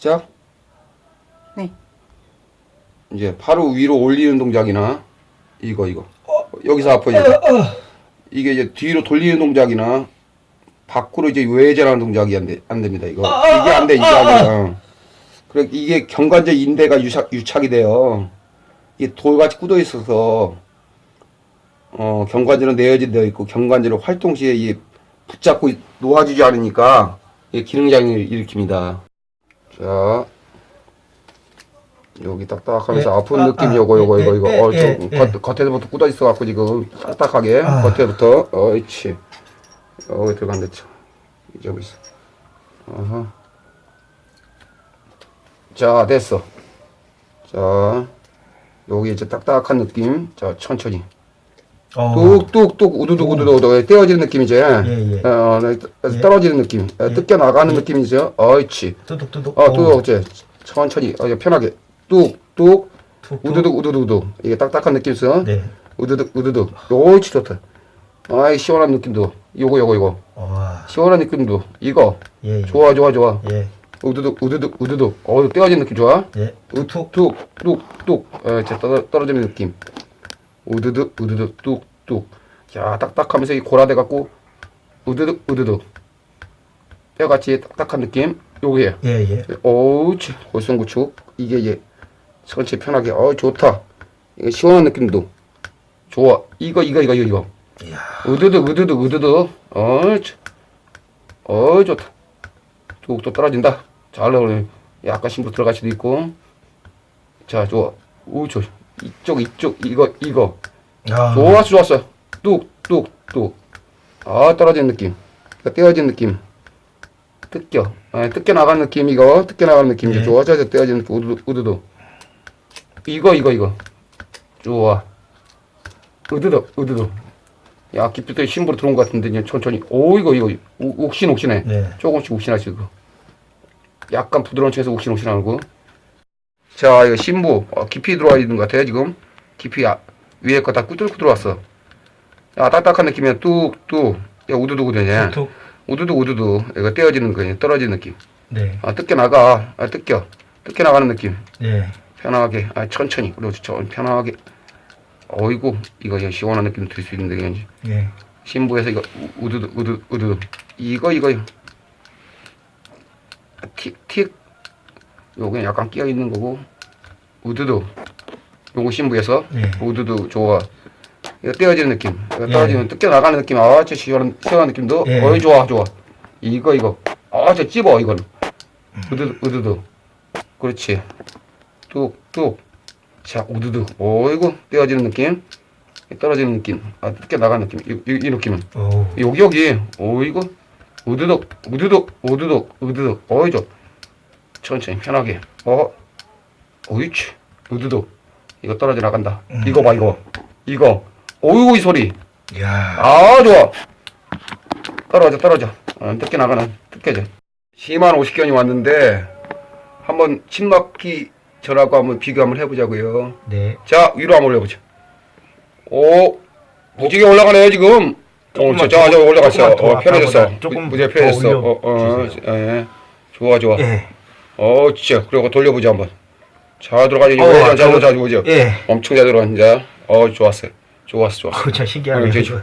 시작. 네. 이제 바로 위로 올리는 동작이나 이거 이거 여기서 아파요. 이게 이제 뒤로 돌리는 동작이나 밖으로 이제 외전하는 동작이 안, 돼, 안 됩니다. 이거 이게 안 돼, 이게 안 돼. 어. 그래 이게 경관절 인대가 유착, 유착이 돼요. 이게 돌같이 굳어 있어서 어 경관절은 내어진되어 있고 경관절은 활동 시에 이 붙잡고 있- 놓아지지 않으니까 이게 기능장애를 일으킵니다. 자 여기 딱딱하면서 예. 아픈 아, 느낌 아, 요거 요거 예, 이거. 이거 예, 어, 예, 좀 예. 겉, 겉에서부터 굳어 있어 갖고 지금 딱딱하게 아. 겉에부터. 어이치. 어 들어간댔죠 이제 있어. 어허. 자 됐어. 자 여기 이제 딱딱한 느낌. 자 천천히 어. 뚝뚝뚝 우두둑 우두둑 우두둑 떼어지는 느낌이지 예. 어, 네, 예. 떨어지는 느낌 어, 예. 뜯겨 나가는 느낌이죠 어이치 뚜둑뚜둑. 어, 또 이제 천천히 어, 편하게 뚝뚝 툭툭. 우두둑 우두둑 우두 이게 딱딱한 느낌 있어 네. 우두둑 우두둑 옳지 좋다 아이 시원한 느낌도 요거 요거 요거 와. 시원한 느낌도 이거 예. 예. 좋아 좋아 좋아 예. 우두둑 우두둑 우두둑 어 떼어지는 느낌 좋아 예. 툭툭. 뚝뚝뚝뚝 어, 이제 떨어, 떨어지는 느낌 우두둑 우두둑 뚝뚝. 야 딱딱하면서 이 고라대 갖고 우두둑 우두둑. 뼈같이 딱딱한 느낌? 요게. 예. 예. 어우치 골선구축 이게 이제 전체 편하게. 어 좋다. 이게 시원한 느낌도. 좋아. 이거 이거 이거 이거 이거. 우드득 우드득 우드득 어이치. 어 좋다. 뚝뚝 떨어진다. 잘 나오네. 약간 심부 들어갈 수도 있고. 자 좋아. 우저 이쪽 이쪽 이거 이거. 아. 좋았어 좋았어. 뚝뚝뚝. 아 떨어지는 느낌. 이거 떼어진 느낌. 뜯겨. 아, 뜯겨 나가는 느낌 이거. 뜯겨 나가는 느낌. 예. 좋아 저 떼어지는 느낌 우드도 우드도. 이거 이거 이거. 좋아. 우드도 우드도. 야 깊이도 심부로 들어온 것 같은데 이제 천천히. 오 이거 이거. 우- 욱신욱신해. 네. 조금씩 욱신하지 이거 약간 부드러운 층에서 욱신욱신하고 자 이거 심부 어, 깊이 들어와 있는 것 같아요 지금. 깊이 아, 위에 거다 꾸들꾸 들어왔어. 야 딱딱한 느낌이야. 뚝 뚝. 야 우두두구 되네 툭툭. 우두두 우두두 이거 떼어지는 거예요 떨어지는 느낌. 네. 아 뜯겨 나가. 아 뜯겨. 뜯겨 나가는 느낌. 네. 편하게. 아 천천히. 그리고 천 편하게. 어이구 이거 그냥 시원한 느낌 들 수 있는데 그냥. 예. 신부에서 이거 우- 우두두 우두 우두두 이거 이거. 틱 틱 요게 약간 끼어 있는 거고 우두두 요거 신부에서 예. 우두두 좋아 이거 떼어지는 느낌. 이거 예. 떨어지면 뜯겨 나가는 느낌. 아저 시원한 시원한 느낌도 예. 어이 좋아 좋아. 이거 이거. 아저 찝어 이건. 우두두 우두두 그렇지. 뚝뚝. 자 우두두 어이구 떼어지는 느낌. 떨어지는 느낌. 아 뜯겨 나가는 느낌. 이, 이, 이 느낌은. 오. 여기 여기. 어이구. 우두둑 우두둑 우두둑 우두둑 어이죠 천천히 편하게. 어? 어이치. 우두둑 이거 떨어져 나간다. 음. 이거 봐 이거. 이거. 어이구 이 소리. 이야. 아 좋아. 떨어져 떨어져. 어, 뜯겨 나가는 뜯겨져 심한 50견이 왔는데 한번 침막기 전하고 한번 비교 한번 해보자고요. 네. 자 위로 한번 올려보자. 오 무지개 올라가네요 지금. 조금만 어, 자, 자, 더, 올라갔어 어, 편해졌어. 조금 무지개 더 편해졌어. 어, 어, 주세요. 예. 좋아 좋아. 예. 어 진짜. 그리고 돌려보자 한번. 잘 들어가지 어, 자, 자, 저거- 자, 보죠 예. 엄청 잘 들어간다 어 좋았어요. 좋았어 좋았어. 어, 참 신기하네요. 어, 이제 이거.